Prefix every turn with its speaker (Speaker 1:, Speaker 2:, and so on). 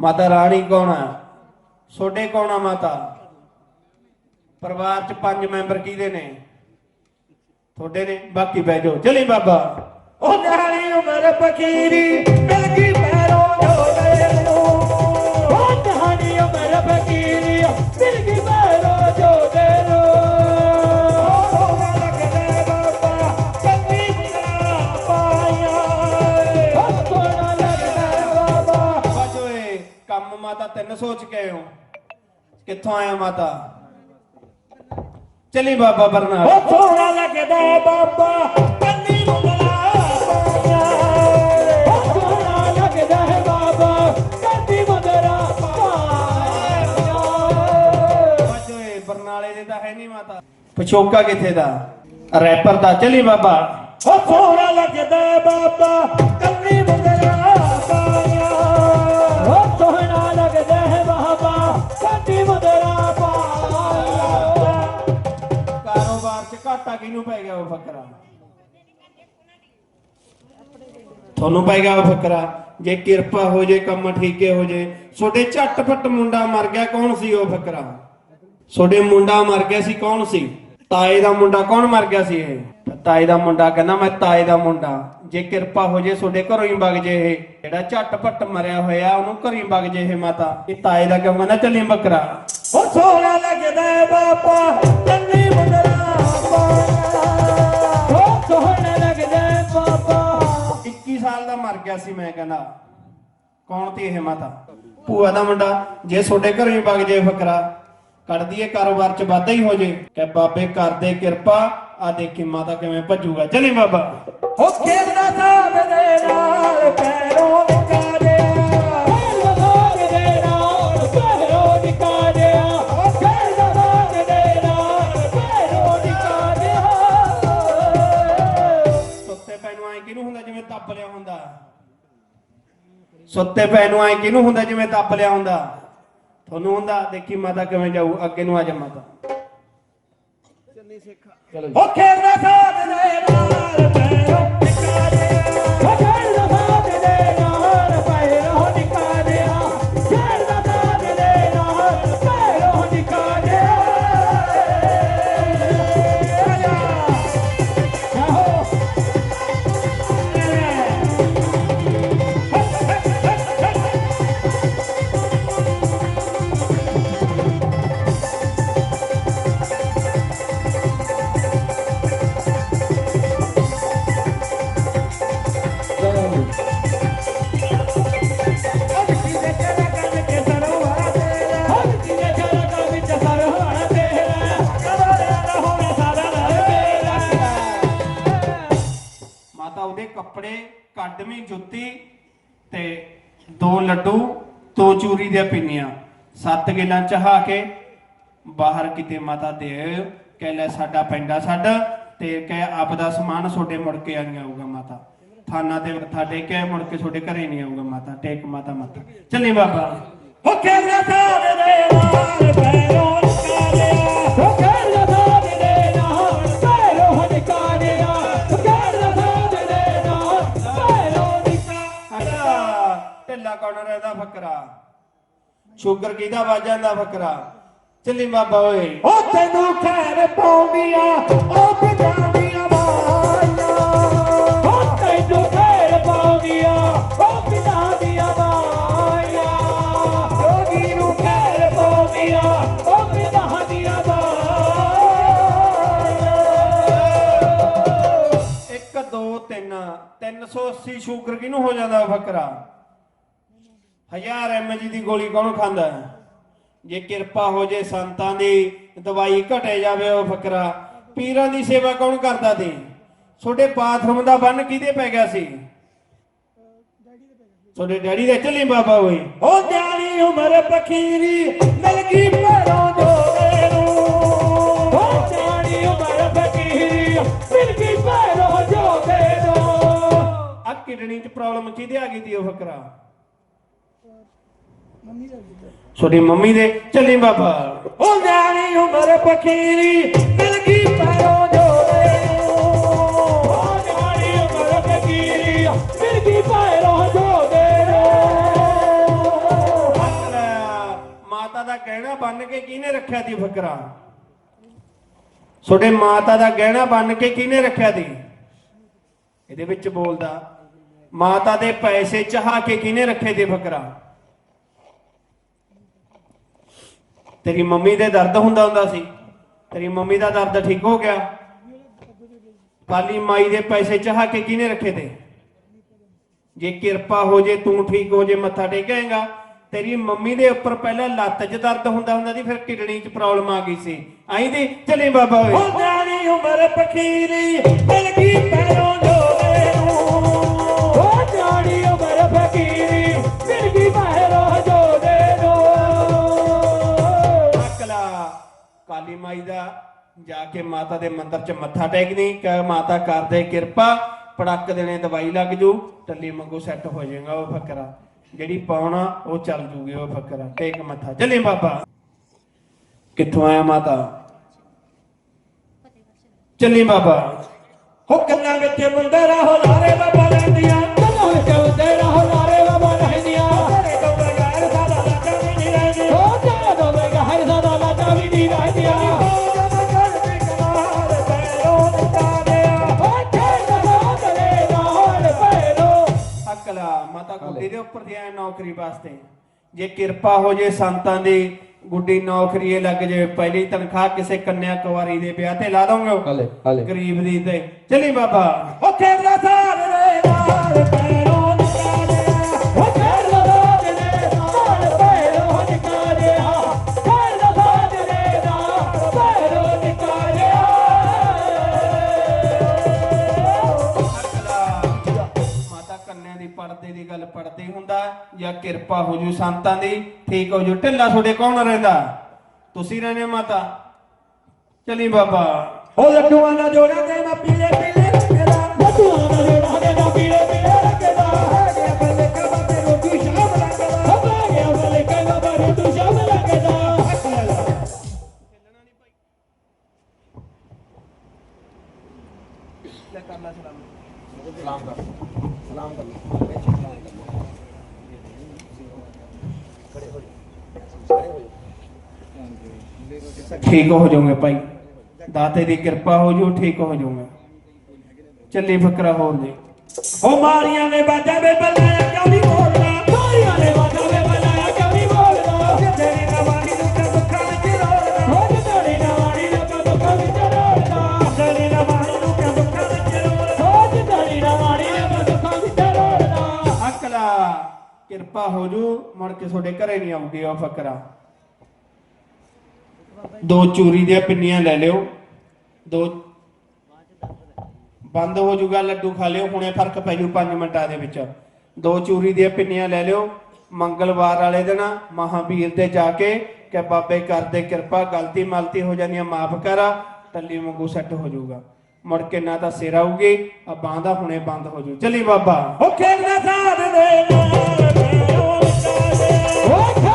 Speaker 1: ਮਾਤਾ ਰਾਣੀ ਕੌਣ ਆ? ਛੋਡੇ ਕੌਣ ਆ ਮਾਤਾ? ਪਰਿਵਾਰ ਚ ਪੰਜ ਮੈਂਬਰ ਕਿਹਦੇ ਨੇ? ਤੁਹਾਡੇ ਨੇ? ਬਾਕੀ ਬਹਿ ਜਾਓ। ਚਲੀ ਬਾਬਾ।
Speaker 2: ਉਹ ਨਿਆਣੀ ਉਮਰ ਫਕੀਰੀ ਮਿਲ ਗਈ ਪੈਰੋਂ ਜੋੜੇ ਨੂੰ। ਉਹ ਨਿਆਣੀ ਉਮਰ ਫਕੀਰੀ ਮਿਲ ਗਈ
Speaker 1: ਕਿੱਥੋਂ ਆਇਆ ਮਾਤਾ? ਚਲੀ ਬਾਬਾ ਬਰਨਾਲ।
Speaker 2: ਉਹ ਸੋਹਣਾ ਲੱਗਦਾ ਬਾਬਾ ਕੰਨੀ ਮੁੰਗਲਾ ਪਾਈਆਂ ਉਹ ਸੋਹਣਾ ਲੱਗਦਾ ਹੈ ਬਾਬਾ ਕੰਨੀ ਮੁੰਗਲਾ
Speaker 1: ਬਰਨਾਲੇ ਦੇ ਤਾਂ ਹੈ ਨਹੀਂ ਮਾਤਾ। ਪਛੋਕਾ ਕਿੱਥੇ ਦਾ? ਰੈਪਰ ਦਾ। ਚਲੀ ਬਾਬਾ।
Speaker 2: ਉਹ ਸੋਹਣਾ ਲੱਗਦਾ ਬਾਬਾ ਕੰਨੀ ਮੁੰਗਲਾ ਕੰਨੀ ਮੁੰਗਲਾ
Speaker 1: ਕਾਰੋਬਾਰ ਚ ਘਾਟਾ ਕਿਹਨੂੰ ਪੈ ਗਿਆ ਉਹ ਫਕਰਾ? ਤੁਹਾਨੂੰ ਪੈ ਗਿਆ ਉਹ ਫਕਰਾ? ਜੇ ਕਿਰਪਾ ਹੋ ਜੇ, ਕੰਮ ਠੀਕੇ ਹੋ ਜੇ। ਛੋਡੇ ਝਟਪਟ ਮੁੰਡਾ ਮਰ ਗਿਆ, ਕੌਣ ਸੀ ਉਹ ਫਕਰਾ? ਛੋਡੇ ਮੁੰਡਾ ਮਰ ਗਿਆ ਸੀ, ਕੌਣ ਸੀ? ਤਾਏ ਦਾ ਮੁੰਡਾ ਕੌਣ ਮਰ ਗਿਆ ਸੀ ਇਹ? ਤਾਏ ਦਾ ਮੁੰਡਾ ਕਹਿੰਦਾ ਮੈਂ ਤਾਏ ਦਾ ਮੁੰਡਾ। ਜੇ ਕਿਰਪਾ ਹੋ ਜੇ ਛੋਡੇ ਘਰੋਂ ਹੀ ਵਗ ਜੇ ਇਹ। ਜਿਹੜਾ ਝਟਪਟ ਮਰਿਆ ਹੋਇਆ ਉਹਨੂੰ ਘਰੋਂ ਹੀ ਵਗ ਜੇ ਇਹ ਮਾਤਾ। ਇਹ ਤਾਏ ਦਾ ਕਿਉਂ ਕਹਿੰਦਾ ਚੱਲੀ ਬੱਕਰਾ।
Speaker 2: ਉਹ ਸੋਹਣਾ ਲੱਗਦਾ ਉਹ ਸੋਹਣਾ ਹੈ ਬਾਬਾ।
Speaker 1: 21 ਸਾਲ ਦਾ ਮਰ ਗਿਆ ਸੀ ਮੈਂ ਕਹਿੰਦਾ। ਕੌਣ ਤੀ ਇਹ ਮਾਤਾ? ਭੂਆ ਦਾ ਮੁੰਡਾ। ਜੇ ਤੁਹਾਡੇ ਘਰੋਂ ਹੀ ਵਗ ਜੇ ਫਕਰਾ ਕੱਢ ਦਈਏ ਕਾਰੋਬਾਰ ਚ ਵਾਧਾ ਹੀ ਹੋ ਜੇ। ਕਿ ਬਾਬੇ ਕਰਦੇ ਕਿਰਪਾ ਆ ਦੇਖੀ ਮਾਤਾ ਕਿਵੇਂ ਭੱਜੂਗਾ। ਚਲੀ ਬਾਬਾ।
Speaker 2: ਉਹ ਖੇਡਦਾ ਸਾਬ ਦੇ ਨਾਲ ਪੈਰੋਂ ਦੇ ਦੇ
Speaker 1: ਸੁੱਤੇ ਪੈ ਨੂੰ ਐ ਕਿਹਨੂੰ ਹੁੰਦਾ ਜਿਵੇਂ ਤੱਪ ਲਿਆ ਹੁੰਦਾ? ਤੁਹਾਨੂੰ ਹੁੰਦਾ ਦੇਖੀ ਮਾਤਾ ਕਿਵੇਂ ਜਾਊ ਅੱਗੇ ਨੂੰ ਆ ਜਾ ਮਾਤਾ ਚਲੋ ਜੀ।
Speaker 2: ਉਹ ਖੇਡਦਾ ਸਾਬ ਦੇ ਨਾਲ ਪੈਰੋਂ
Speaker 1: 8ਵੀਂ ਜੁੱਤੀ ਤੇ ਦੋ ਲੱਡੂ, ਦੋ ਚੂਰੀ ਦੇ ਪਿੰਨੀਆਂ। ਸੱਤ ਗਿਲਾਂ ਚਹਾ ਕੇ ਬਾਹਰ ਕਿਤੇ ਮਾਤਾ ਦੇ ਕਹਿ ਲੈ ਸਾਡਾ ਪੈਂਡਾ ਛੱਡ ਤੇ ਕਹਿ ਆਪ ਦਾ ਸਮਾਨ ਛੋਡੇ ਮੁੜ ਕੇ ਆਈ ਆਊਗਾ ਮਾਤਾ। ਥਾਨਾ ਤੇ ਮੱਥਾ ਟੇਕਿਆ ਮੁੜ ਕੇ ਛੋਡੇ ਘਰੇ ਨਹੀਂ ਆਊਗਾ ਮਾਤਾ, ਟੇਕ ਮਾਤਾ ਮੱਥਾ ਚੱਲੇ ਬਾਬਾ। ਓਕੇ ਨਾ ਸਾਰੇ ਦੇ ਨਾਲ ਪੈਰੋਂ ਕਰਿਆ ਓਕੇ ਫਕਰਾ। ਸ਼ੂਗਰ ਕਿਹਦਾ ਵੱਜ ਜਾਂਦਾ ਫਕਰਾ? ਚੱਲੀ ਬਾਬਾ ਓਏ।
Speaker 2: ਉਹ ਤੈਨੂੰ ਖੈਰ ਪਾਉਂਦੀਆਂ ਉਹ ਪਿਆਰੀਆਂ ਮਾਈਆਂ ਉਹ ਤੈਨੂੰ ਖੈਰ ਪਾਉਂਦੀਆਂ ਉਹ ਪਿਆਰੀਆਂ ਮਾਈਆਂ ਜੋਗੀ ਨੂੰ ਖੈਰ ਪਾਉਂਦੀਆਂ ਉਹ ਪਿਆਰੀਆਂ ਮਾਈਆਂ
Speaker 1: 1 2 3 380 ਸ਼ੂਗਰ ਕਿਹਨੂੰ ਹੋ ਜਾਂਦਾ ਫਕਰਾ? 1000 ਐਮਜੀ ਦੀ ਗੋਲੀ ਕੌਣ ਖਾਂਦਾ ਹੈ? ਜੇ ਕਿਰਪਾ ਹੋ ਜੇ ਸੰਤਾਂ ਦੀ ਦਵਾਈ ਘਟੇ ਜਾਵੇ ਉਹ ਫਕਰਾ। ਪੀਰਾਂ ਦੀ ਸੇਵਾ ਕੌਣ ਕਰਦਾ ਸੀ? ਤੁਹਾਡੇ ਬਾਥਰੂਮ ਦਾ ਬੰਨ ਕਿਹਦੇ ਪੈ ਗਿਆ ਸੀ? ਤੁਹਾਡੇ ਡੈਡੀ ਦੇ ਚੱਲੀ ਬਾਬਾ ਓਏ।
Speaker 2: ਉਹ ਨਿਆਣੀ ਉਮਰ ਪਖੀਰੀ ਮਿਲ ਗਈ ਪਰੋਂ ਜੋੜੇ ਨੂੰ। ਉਹ ਨਿਆਣੀ ਉਮਰ ਪਖੀਰੀ ਮਿਲ ਗਈ ਪਰੋਂ ਜੋੜੇ ਨੂੰ।
Speaker 1: ਆ ਕਿਡਨੀ 'ਚ ਪ੍ਰੋਬਲਮ ਕਿਹਦੇ ਆ ਗਈ ਤੀ ਉਹ ਫਕਰਾ? ਤੁਹਾਡੀ ਮੰਮੀ ਦੇ? ਚੱਲੀ ਬਾਬਾ।
Speaker 2: ਉਹ ਨਿਆਣੀ ਉਮਰ ਪਖੀਰੀ ਮਿਲ ਗਈ ਪਰੋਂ ਜੋੜੇ। ਨੂੰ ਉਹ ਨਿਆਣੀ ਉਮਰ ਪਖੀਰੀ ਮਿਲ ਗਈ ਪਰੋਂ ਜੋੜੇ। ਨੂੰ
Speaker 1: ਗਹਿਣਾ ਬੰਨ ਕੇ ਕਿਹਨੇ ਰੱਖਿਆ ਸੀ ਫਕਰਾ? ਤੁਹਾਡੇ ਮਾਤਾ ਦਾ ਗਹਿਣਾ ਬੰਨ ਕੇ ਕਿਹਨੇ ਰੱਖਿਆ ਸੀ ਇਹਦੇ ਵਿੱਚ ਬੋਲਦਾ ਮਾਤਾ ਦੇ ਪੈਸੇ ਚਾਹ ਕੇ ਕਿਹਨੇ ਰੱਖੇ ਤੇ ਫਕਰਾ? ਤੇਰੀ ਮੰਮੀ ਦੇ ਦਰਦ ਹੁੰਦਾ ਹੁੰਦਾ ਸੀ। ਤੇਰੀ ਮੰਮੀ ਦਾ ਦਰਦ ਠੀਕ ਹੋ ਗਿਆ। ਕਾਲੀ ਮਾਈ ਦੇ ਪੈਸੇ ਚਾਹ ਕੇ ਕਿਹਨੇ ਰੱਖੇ ਤੇ? ਜੇ ਕਿਰਪਾ ਹੋ ਜੇ, ਤੂੰ ਠੀਕ ਹੋ ਜੇ, ਮੱਥਾ ਟੇਕੇਗਾ ਤੇਰੀ ਮੰਮੀ ਦੇ ਉੱਪਰ ਪਹਿਲਾਂ ਲੱਤ 'ਚ ਦਰਦ ਹੁੰਦਾ ਹੁੰਦਾ ਸੀ, ਫਿਰ ਕਿਡਨੀ 'ਚ ਪ੍ਰੋਬਲਮ ਆ ਗਈ ਸੀ। ਆਈ ਦੀ ਚਲੇ ਬਾਬਾ ਓਏ।
Speaker 2: ਹੋ ਜਾਣੀ ਉਮਰ ਪਖੀਰੀ ਮਿਲ ਗਈ ਪੈਰੋਂ
Speaker 1: ਕਾਲੀ ਮਾਈ ਦਾ ਜਾ ਕੇ ਮਾਤਾ ਦੇ ਮੰਦਰ 'ਚ ਮੱਥਾ ਟੇਕਣੀ ਕਿ ਮਾਤਾ ਕਰਦੇ ਕਿਰਪਾ, ਪੜਕ ਦੇਣੇ ਦਵਾਈ ਲੱਗ ਜੂ, ਟੱਲੀ ਮੰਗੂ ਸੈੱਟ ਹੋ ਜਾਏਗਾ ਉਹ ਫਕਰਾ। ਜਿਹੜੀ ਪਾਉਣਾ, ਉਹ ਚੱਲ ਜੂਗੀ ਉਹ ਫਕਰਾ। ਟੇਕ ਮੱਥਾ। ਚੱਲੇ ਬਾਬਾ। ਕਿੱਥੋਂ ਆਇਆ ਮਾਤਾ? ਚੱਲੀ ਬਾਬਾ।
Speaker 2: ਹੋ ਕੰਨਾਂ ਵਿੱਚ ਮੁੰਦਰ ਹੋ ਲਾਰੇ ਬਾਬਾ
Speaker 1: ਮਾਤਾ ਗੁੱਡੀ ਦੇ ਉੱਪਰ ਨੌਕਰੀ ਵਾਸਤੇ। ਜੇ ਕਿਰਪਾ ਹੋ ਜੇ ਸੰਤਾਂ ਦੀ ਗੁੱਡੀ ਨੌਕਰੀ ਇਹ ਲੱਗ ਜਾਵੇ ਪਹਿਲੀ ਤਨਖਾਹ ਕਿਸੇ ਕੰਨਿਆ ਕੁਵਾਰੀ ਦੇ ਵਿਆਹ ਤੇ ਲਾ ਦੋਗੇ।
Speaker 3: ਹਲੇ ਹਲੇ।
Speaker 1: ਗਰੀਬ ਦੀ ਤੇ। ਚਲੀ ਬਾਬਾ।
Speaker 2: ਉਹ ਖੇਡਦਾ
Speaker 1: ਦੀ ਗੱਲ ਪੜਦੇ ਹੁੰਦਾ ਜਾਂ ਕਿਰਪਾ ਹੋ ਜੂ ਸੰਤਾਂ ਦੀ ਠੀਕ ਹੋ ਜੂ। ਢਿੱਲਾ ਤੁਹਾਡੇ ਕੌਣ ਰਹਿੰਦਾ? ਤੁਸੀਂ ਰਹਿੰਦੇ ਹੋ ਮਾਤਾ। ਚਲੀ ਬਾਬਾ।
Speaker 2: ਉਹ ਲੱਡੂਆਂ ਦਾ ਜੋੜਾ ਤੇ ਨਾ ਪੀਲੇ ਪੀਲੇ ਰੰਗਦਾ ਲੱਡੂਆਂ ਦਾ ਜੋੜਾ ਤੇ ਨਾ ਪੀਲੇ ਪੀਲੇ ਰੰਗਦਾ ਹੋ ਗਿਆ ਬੱਲੇ ਕਬਾ ਤੇ ਰੋਟੀ ਸ਼ਾਮ ਲੱਗਦਾ ਹੋ ਗਿਆ ਬੱਲੇ ਕਬਾ ਰੋਟੀ ਸ਼ਾਮ ਲੱਗਦਾ
Speaker 1: ਠੀਕ ਹੋ ਜਾਓਗੇ ਭਾਈ। ਦਾਤੇ ਦੀ ਕਿਰਪਾ ਹੋ ਜੂ ਠੀਕ ਹੋ ਜਾਓਗੇ ਚੱਲੀ ਫਕਰਾ ਹੋਰ ਦੇ
Speaker 2: ਉਹ ਮਾਰੀਆਂ ਨੇ ਬਾਜਾ ਵੇ ਬੱਲਾਇਆ ਕਿਉਂ ਨਹੀਂ ਬੋਲਦਾ ਮਾਰੀਆਂ ਨੇ ਬਾਜਾ ਵੇ ਬੱਲਾਇਆ ਕਿਉਂ ਨਹੀਂ ਬੋਲਦਾ ਤੇਰੀ ਨਵਾਣੀ ਨੂੰ ਕਿਉਂ ਦੁੱਖਾਂ ਵਿੱਚ ਰੋਲਦਾ ਹੋ ਤੇਰੀ ਨਵਾਣੀ ਨੂੰ ਕਿਉਂ ਦੁੱਖਾਂ ਵਿੱਚ ਰੋਲਦਾ ਤੇਰੀ ਨਵਾਣੀ ਨੂੰ ਕਿਉਂ ਦੁੱਖਾਂ ਵਿੱਚ ਰੋਲਦਾ ਹੋ ਤੇਰੀ ਨਵਾਣੀ ਨੂੰ ਕਿਉਂ ਦੁੱਖਾਂ ਵਿੱਚ ਰੋਲਦਾ
Speaker 1: ਅਕਲਾ ਕਿਰਪਾ ਹੋ ਜੂ ਮੁੜ ਕੇ ਤੁਹਾਡੇ ਘਰੇ ਨਹੀਂ ਆਉਗੀ ਉਹ ਫਕਰਾ। ਦੋ ਚੂਰੀ ਦੀਆਂ ਪਿੰਨੀਆਂ ਲੈ ਲਿਓ, ਦੋ ਬੰਦ ਹੋ ਜੂਗਾ ਲੱਡੂ ਖਾ ਲਿਓ, ਹੁਣੇ ਫ਼ਰਕ ਪੈ ਜੂ 5 ਮਿੰਟਾਂ ਦੇ ਵਿੱਚ। ਦੋ ਚੂਰੀ ਦੀਆਂ ਪਿੰਨੀਆਂ ਲੈ ਲਿਓ, ਮੰਗਲਵਾਰ ਵਾਲੇ ਦਿਨ ਮਹਾਵੀਰ ਦੇ ਜਾ ਕੇ ਕਿ ਬਾਬੇ ਕਰਦੇ ਕਿਰਪਾ, ਗਲਤੀ ਮਲਤੀ ਹੋ ਜਾਂਦੀਆਂ ਮਾਫ ਕਰ ਟੱਲੀ ਵਾਂਗੂ ਸੈੱਟ ਹੋ ਜਾਊਗਾ। ਮੁੜ ਕੇ ਨਾ ਤਾਂ ਸਿਰ ਆਊਗੀ, ਆ ਬਾਂਦਾ ਹੁਣੇ ਬੰਦ ਹੋ ਜੂ ਚਲੀ ਬਾਬਾ।
Speaker 2: ਉਹ ਖੇਡਦਾ ਸਾਧ ਦੇ ਨਾਲ। ਪੈਰੋਂ ਨਿਕਾਲੇ ਉਹ